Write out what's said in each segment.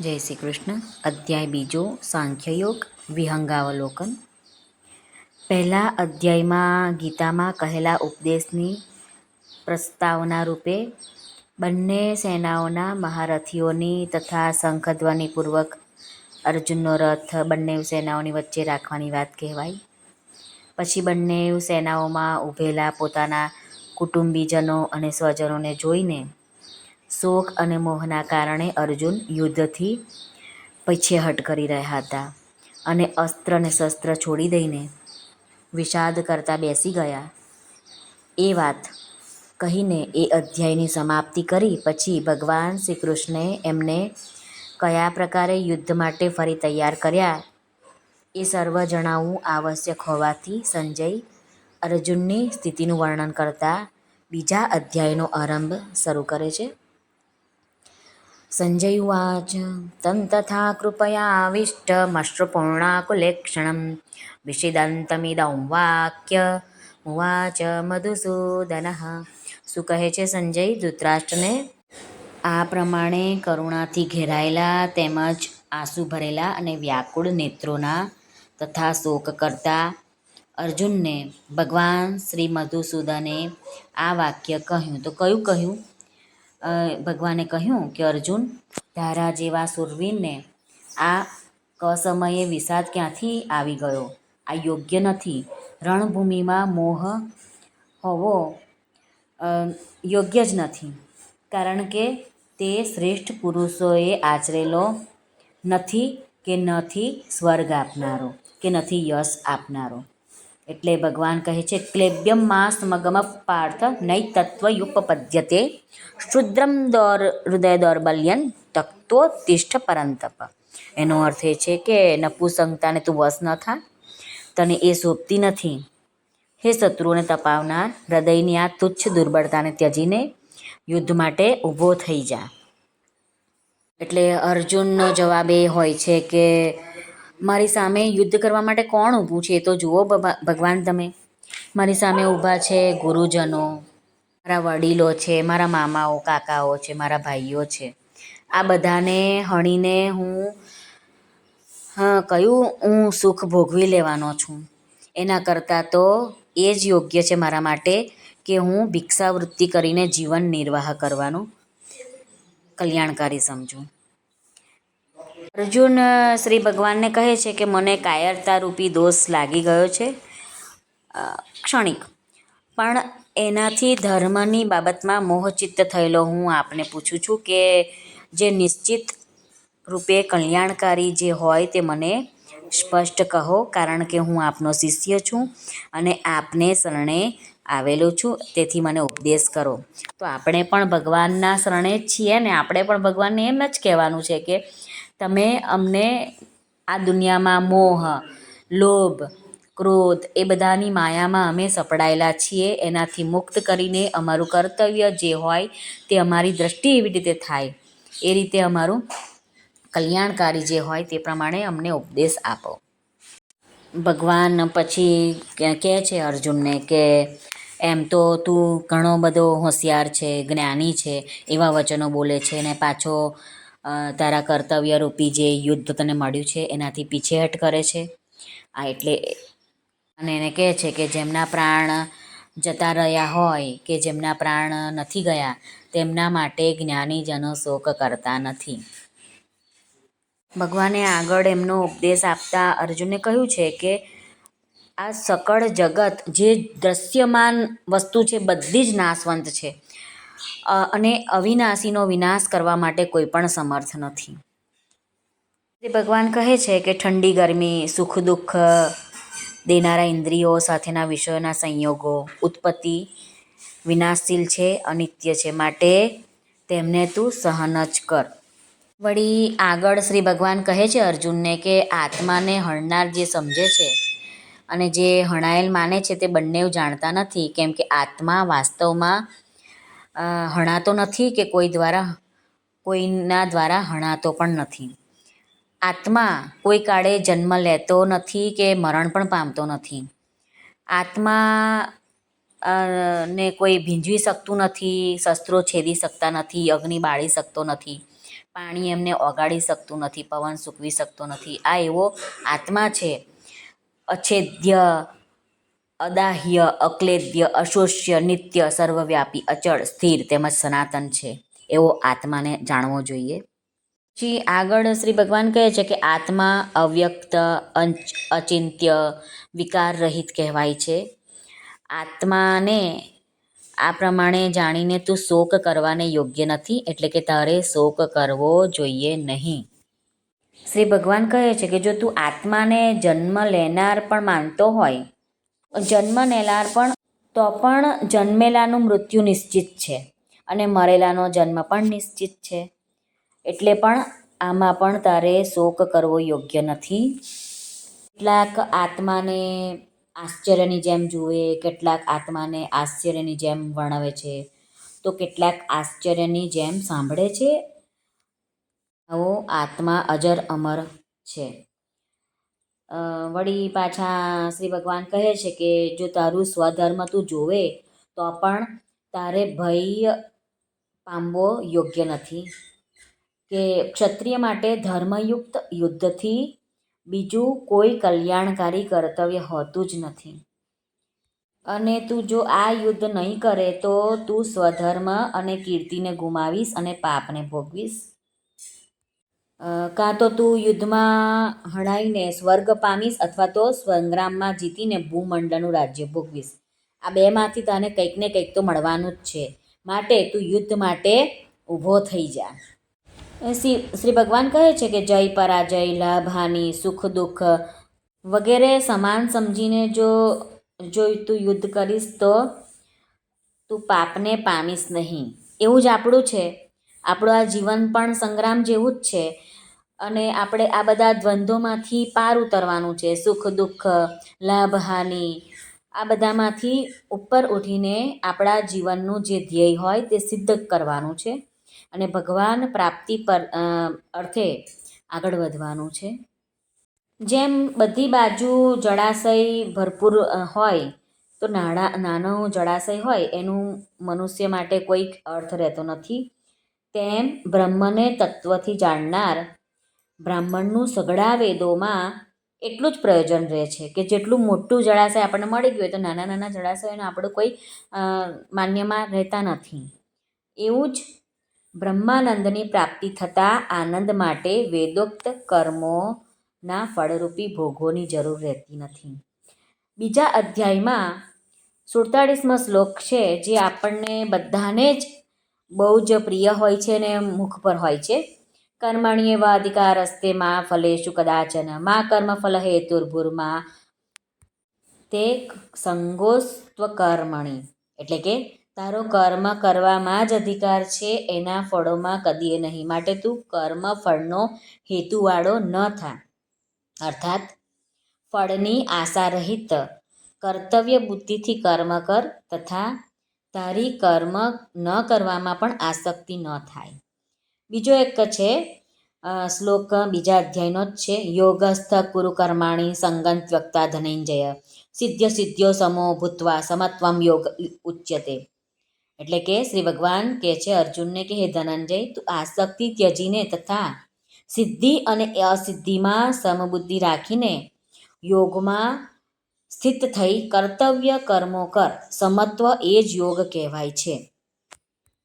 જય શ્રી કૃષ્ણ. અધ્યાય બીજો, સાંખ્યયોગ, વિહંગાવલોકન. પહેલા અધ્યાયમાં ગીતામાં કહેલા ઉપદેશની પ્રસ્તાવના રૂપે બંને સેનાઓના મહારથીઓની તથા શંખધ્વનિપૂર્વક અર્જુનનો રથ બંને સેનાઓની વચ્ચે રાખવાની વાત કહેવાય. પછી બંને સેનાઓમાં ઊભેલા પોતાના કુટુંબીજનો અને સ્વજનોને જોઈને શોક અને મોહના કારણે અર્જુન યુદ્ધથી પીછેહટ કરી રહ્યા હતા અને અસ્ત્ર અને શસ્ત્ર છોડી દઈને વિષાદ કરતા બેસી ગયા. એ વાત કહીને એ અધ્યાયની સમાપ્તિ કરી, પછી ભગવાન શ્રી કૃષ્ણે એમને કયા પ્રકારે યુદ્ધ માટે ફરી તૈયાર કર્યા એ સર્વ જણાવવું આવશ્યક હોવાથી સંજય અર્જુનની સ્થિતિનું વર્ણન કરતા બીજા અધ્યાયનો આરંભ શરૂ કરે છે. સંજય ઉવાચ तं तथा कृपयाविष्टमश्रुपूर्णाकुलेक्षणं વિષિદંતમિદં વાક્ય ઉવાચ મધુસૂદનઃ શું કહે છે સંજય ધૃતરાષ્ટ્રને આ પ્રમાણે કરુણાથી ઘેરાયેલા તેમજ આંસુ ભરેલા અને વ્યાકુળ નેત્રોના તથા શોક કરતા અર્જુનને ભગવાન શ્રી મધુસૂદને આ વાક્ય કહ્યું તો કયું કહ્યું ભગવાને કહ્યું કે, અર્જુન, તારા જેવા સુરવીરને આ કસમયે વિષાદ ક્યાંથી આવી ગયો? આ યોગ્ય નથી. રણભૂમિમાં મોહ હોવો યોગ્ય જ નથી. કારણ કે તે શ્રેષ્ઠ પુરુષોએ આચરેલો નથી કે નથી સ્વર્ગ આપનારો, કે નથી યશ આપનારો. એટલે ભગવાન કહે છે, ક્લેબ્યમમાં સ્મગમ પાર્થ નૈ નૈતત્વયુપપદ્યતે શુદ્રમ દોર હૃદય દૌર્બલ્યન તક્તો તિષ્ઠ પરંતપ. એનો અર્થ એ છે કે નપુસંગતાને તું વશ ન થા, તને એ શોભતી નથી. હે શત્રુઓને તપાવનાર, હૃદયની આ તુચ્છ દુર્બળતાને ત્યજીને યુદ્ધ માટે ઊભો થઈ જા. એટલે અર્જુનનો જવાબ એ હોય છે કે મારી સામે યુદ્ધ કરવા માટે કોણ ઊભું છે એ તો જુઓ ભગવાન તમે. મારી સામે ઊભા છે ગુરુજનો, મારા વડીલો છે, મારા મામાઓ, કાકાઓ છે, મારા ભાઈઓ છે. આ બધાને હણીને હું, હા, કયું હું સુખ ભોગવી લેવાનો છું. એના કરતાં તો એ જ યોગ્ય છે મારા માટે કે હું ભિક્ષાવૃત્તિ કરીને જીવન નિર્વાહ કરવાનું કલ્યાણકારી સમજું. અર્જુન શ્રી ભગવાનને કહે છે કે મને કાયરતા રૂપી દોષ લાગી ગયો છે. ક્ષણિક. પણ એનાથી ધર્મની બાબતમાં મોહચિત્ત થયેલો હું આપને પૂછું છું કે જે નિશ્ચિત રૂપે કલ્યાણકારી જે હોય તે મને સ્પષ્ટ કહો, કારણ કે હું આપનો શિષ્ય છું અને આપને શરણે આવેલો છું. તેથી મને ઉપદેશ કરો. તો આપણે પણ ભગવાનના શરણે જ છીએ ને આપણે પણ ભગવાનને એમ જ કહેવાનું છે કે તમે અમને આ દુનિયામાં મોહ, લોભ, ક્રોધ એ બધાની માયામાં અમે સપડાયેલા છીએ. એનાથી મુક્ત કરીને અમારું કર્તવ્ય જે હોય તે અમારી દ્રષ્ટિ એવી રીતે થાય. એ રીતે અમારું કલ્યાણકારી જે હોય તે પ્રમાણે અમને ઉપદેશ આપો. ભગવાન પછી કહે છે અર્જુનને કે, એમ તો તું ઘણો બધો હોશિયાર છે, જ્ઞાની છે, એવા વચનો બોલે છે ને પાછો તારા કર્તવ્યરૂપી જે યુદ્ધ તને મળ્યું છે, એનાથી પીછેહટ કરે છે. આ એટલે અને એને કહે છે કે જેમના પ્રાણ જતા રહ્યા હોય કે જેમના પ્રાણ નથી ગયા, તેમના માટે જ્ઞાનીજનો શોક કરતા નથી. ભગવાને આગળ એમનો ઉપદેશ આપતા અર્જુને કહ્યું છે કે આ સકળ જગત જે દ્રશ્યમાન વસ્તુ છે, બધી જ નાશવંત છે. અને અવિનાશીનો વિનાશ કરવા માટે કોઈ પણ સમર્થ નથી. ભગવાન કહે છે કે ઠંડી, ગરમી, સુખ, દુઃખ દેનારા ઇન્દ્રિયો સાથેના વિષયોના સંયોગો ઉત્પત્તિ વિનાશશીલ છે, અનિત્ય છે માટે તેમને તું સહન જ કર. વળી આગળ શ્રી ભગવાન કહે છે અર્જુનને કે આત્માને હણનાર જે સમજે છે અને જે હણાયેલ માને છે તે બંને જાણતા નથી, કેમ કે આત્મા વાસ્તવમાં હણાતો નથી કે કોઈ દ્વારા, કોઈના દ્વારા હણાતો પણ નથી. આત્મા કોઈ કાળે જન્મ લેતો નથી કે મરણ પણ પામતો નથી. આત્મા ને કોઈ ભીંજવી શકતું નથી, શસ્ત્રો છેદી શકતા નથી, અગ્નિ બાળી શકતો નથી, પાણી એમને ઓગાળી શકતું નથી, પવન સૂકવી શકતો નથી. આ એવો આત્મા છે. અછેદ્ય અદાહ્ય, અક્લેદ્ય, અશોષ્ય, નિત્ય, સર્વવ્યાપી, અચળ, સ્થિર તેમજ સનાતન છે. એવો આત્માને જાણવો જોઈએ. પછી આગળ શ્રી ભગવાન કહે છે કે આત્મા અવ્યક્ત, અંચ, અચિંત્ય, વિકાર રહિત કહેવાય છે. આત્માને આ પ્રમાણે જાણીને તું શોક કરવાને યોગ્ય નથી, એટલે કે તારે શોક કરવો જોઈએ નહીં. શ્રી ભગવાન કહે છે કે જો તું આત્માને જન્મ લેનાર પણ માનતો હોય જન્મ લેનાર પણ, તો પણ જન્મેલાનું મૃત્યુ નિશ્ચિત છે અને મરેલાનો જન્મ પણ નિશ્ચિત છે. એટલે પણ આમાં પણ તારે શોક કરવો યોગ્ય નથી. કેટલાક આત્માને આશ્ચર્યની જેમ જુએ, કેટલાક આત્માને આશ્ચર્યની જેમ વર્ણવે છે, તો કેટલાક આશ્ચર્યની જેમ સાંભળે છે. આવો આત્મા અજર અમર છે. વળી પાછા શ્રી ભગવાન કહે છે કે, જો તારું સ્વધર્મ તું જોવે, તો પણ તારે ભય પામવો યોગ્ય નથી. કે ક્ષત્રિય માટે ધર્મયુક્ત યુદ્ધથી બીજું કોઈ કલ્યાણકારી કર્તવ્ય હોતું જ નથી. અને તું જો આ યુદ્ધ નહીં કરે, તો તું સ્વધર્મ અને કીર્તિને ગુમાવીશ અને પાપને ભોગવીશ. કાં તો તું યુદ્ધમાં હણાઈને સ્વર્ગ પામીશ અથવા તો સંગ્રામમાં જીતીને ભૂમંડળનું રાજ્ય ભોગવીશ. આ બેમાંથી તને કંઈક ને કંઈક તો મળવાનું જ છે. માટે તું યુદ્ધ માટે ઊભો થઈ જા. શ્રી શ્રી ભગવાન કહે છે કે જય પરાજય, લાભ, હાનિ, સુખ, દુઃખ વગેરે સમાન સમજીને જો જો તું યુદ્ધ કરીશ તો તું પાપને પામીશ નહીં. એવું જ આપણું છે. આપણું આ જીવન પણ સંગ્રામ જેવું જ છે. અને આપણે આ બધા દ્વંદ્વોમાંથી પાર ઉતરવાનું છે. સુખ, દુઃખ, લાભ, હાનિ, આ બધામાંથી ઉપર ઉઠીને આપણા જીવનનું જે ધ્યેય હોય તે સિદ્ધ કરવાનું છે. અને ભગવાન પ્રાપ્તિ પર અર્થે આગળ વધવાનું છે. જેમ બધી બાજુ જળાશય ભરપૂર હોય, તો નાના નાનો જળાશય હોય, એનું મનુષ્ય માટે કોઈ અર્થ રહેતો નથી. તેમ બ્રહ્મને તત્વથી જાણનાર બ્રાહ્મણનું સઘળા વેદોમાં એટલું જ પ્રયોજન રહે છે કે જેટલું મોટું જળાશય આપણને મળી ગયું હોય તો નાના નાના જળાશયોને આપણે કોઈ માન્યમાં રહેતા નથી. એવું જ બ્રહ્માનંદની પ્રાપ્તિ થતાં આનંદ માટે વેદોક્ત કર્મોના ફળરૂપી ભોગોની જરૂર રહેતી નથી. બીજા અધ્યાયમાં સુડતાળીસમો શ્લોક છે જે આપણને બધાને જ બહુ જ પ્રિય હોય છે અને મુખ પર હોય છે. કર્મણ્યેવ અધિકારસ્તે મા ફલેશુ કદાચન મા કર્મફલ હેતુર્ભુર્મા તે સંગોસ્ત્વ કર્મણી એટલે કે, તારો કર્મ કરવામાં જ અધિકાર છે, એના ફળોમાં કદીએ નહીં. માટે તું કર્મ ફળનો હેતુવાળો ન થા. અર્થાત, ફળની આશા રહિત કર્તવ્ય બુદ્ધિથી કર્મ કર તથા તારી કર્મ ન કરવામાં પણ આસક્તિ ન થાય. બીજો એક છે શ્લોક બીજા અધ્યાયનો જ છે, યોગસ્થ કુરુ કર્માણી સંગન ધનંજય. સિદ્ધ્ય સિદ્ધ્યો સમો ભૂતવા સમત્વમ યોગ ઉચ્યતે. એટલે કે શ્રી ભગવાન કહે છે અર્જુનને કે, હે ધનંજય, તું આસક્તિ ત્યજીને તથા સિદ્ધિ અને અસિદ્ધિમાં સમબુદ્ધિ રાખીને યોગમાં સ્થિત થઈ કર્તવ્ય કર્મો કર. સમત્વ એ જ યોગ કહેવાય છે.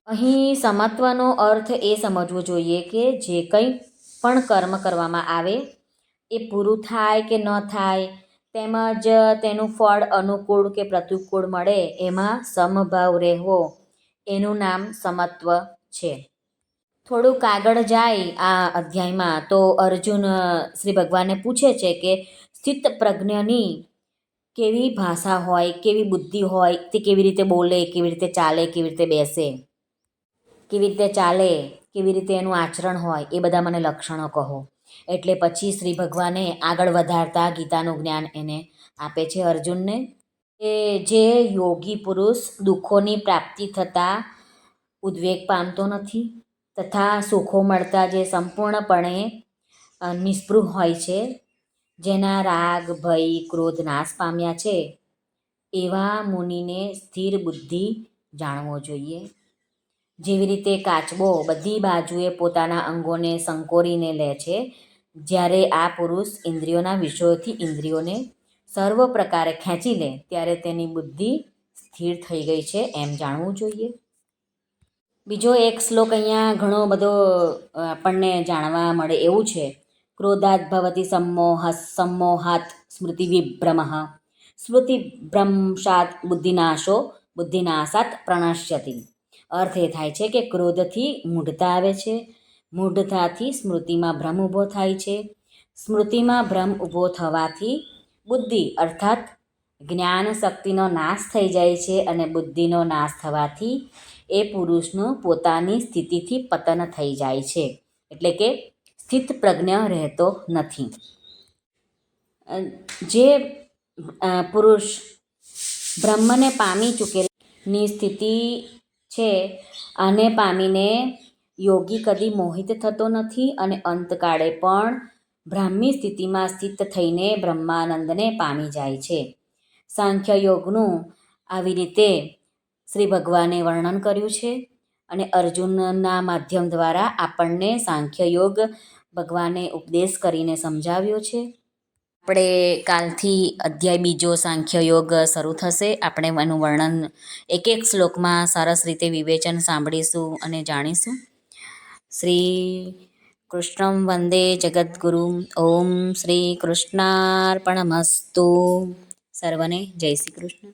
અહીં સમત્વનો અર્થ એ સમજવો જોઈએ કે જે કંઈ પણ કર્મ કરવામાં આવે, એ પૂરું થાય કે ન થાય, તેમજ તેનું ફળ અનુકૂળ કે પ્રતિકૂળ મળે, એમાં સમભાવ રહેવો. એનું નામ સમત્વ છે. થોડુંક આગળ જાય આ અધ્યાયમાં, તો અર્જુન શ્રી ભગવાનને પૂછે છે કે સ્થિત પ્રજ્ઞની કેવી ભાષા હોય, કેવી બુદ્ધિ હોય, તે કેવી રીતે બોલે, કેવી રીતે ચાલે, કેવી રીતે બેસે? કેવી રીતે ચાલે, કેવી રીતે એનું આચરણ હોય, એ બધા મને લક્ષણો કહો. એટલે પછી શ્રી ભગવાને આગળ વધારતા ગીતાનું જ્ઞાન એને આપે છે અર્જુનને કે જે યોગી પુરુષ દુઃખોની પ્રાપ્તિ થતાં ઉદ્વેગ પામતો નથી તથા સુખો મળતા જે સંપૂર્ણપણે નિષ્પૃહ હોય છે, જેના રાગ, ભય, ક્રોધ નાશ પામ્યા છે, એવા મુનિને સ્થિર બુદ્ધિ જાણવો જોઈએ. જેવી રીતે કાચબો બધી બાજુએ પોતાના અંગોને સંકોરીને લે છે, જ્યારે આ પુરુષ ઇન્દ્રિયોના વિષયોથી ઇન્દ્રિયોને સર્વ પ્રકારે ખેંચી લે, ત્યારે તેની બુદ્ધિ સ્થિર થઈ ગઈ છે એમ જાણવું જોઈએ. બીજો એક શ્લોક અહીંયા ઘણો બધો આપણને જાણવા મળે એવું છે. ક્રોધાત ભવતી સમોહ સમોહાત સ્મૃતિ વિભ્રમ. સ્મૃતિભ્રંશાત બુદ્ધિનાશો, બુદ્ધિનાશાત પ્રણશ્યતિ. અર્થ એ થાય છે કે ક્રોધથી મૂઢતા આવે છે. મૂઢતાથી સ્મૃતિમાં ભ્રમ ઊભો થાય છે. સ્મૃતિમાં ભ્રમ ઊભો થવાથી બુદ્ધિ અર્થાત જ્ઞાન શક્તિનો નાશ થઈ જાય છે અને બુદ્ધિનો નાશ થવાથી એ પુરુષનું પોતાની સ્થિતિથી પતન થઈ જાય છે. એટલે કે સ્થિત પ્રજ્ઞ રહેતો નથી. જે પુરુષ બ્રહ્મને પામી ચૂકેલની સ્થિતિ છે. આને પામીને યોગી કદી મોહિત થતો નથી અને અંતકાળે પણ બ્રાહ્મી સ્થિતિમાં સ્થિત થઈને બ્રહ્માનંદને પામી જાય છે. સાંખ્ય યોગનું આવી રીતે શ્રી ભગવાને વર્ણન કર્યું છે અને અર્જુનના માધ્યમ દ્વારા આપણને સાંખ્ય યોગ ભગવાને ઉપદેશ કરીને સમજાવ્યો છે. આપણે કાલથી અધ્યાય બીજો સાંખ્ય યોગ શરૂ થશે. આપણે એનું વર્ણન એક એક શ્લોકમાં સરસ રીતે વિવેચન સાંભળીશું અને જાણીશું. શ્રી કૃષ્ણમ વંદે જગદગુરુ ઓમ શ્રી કૃષ્ણાર્પણમસ્તુ. સર્વને જય શ્રી કૃષ્ણ.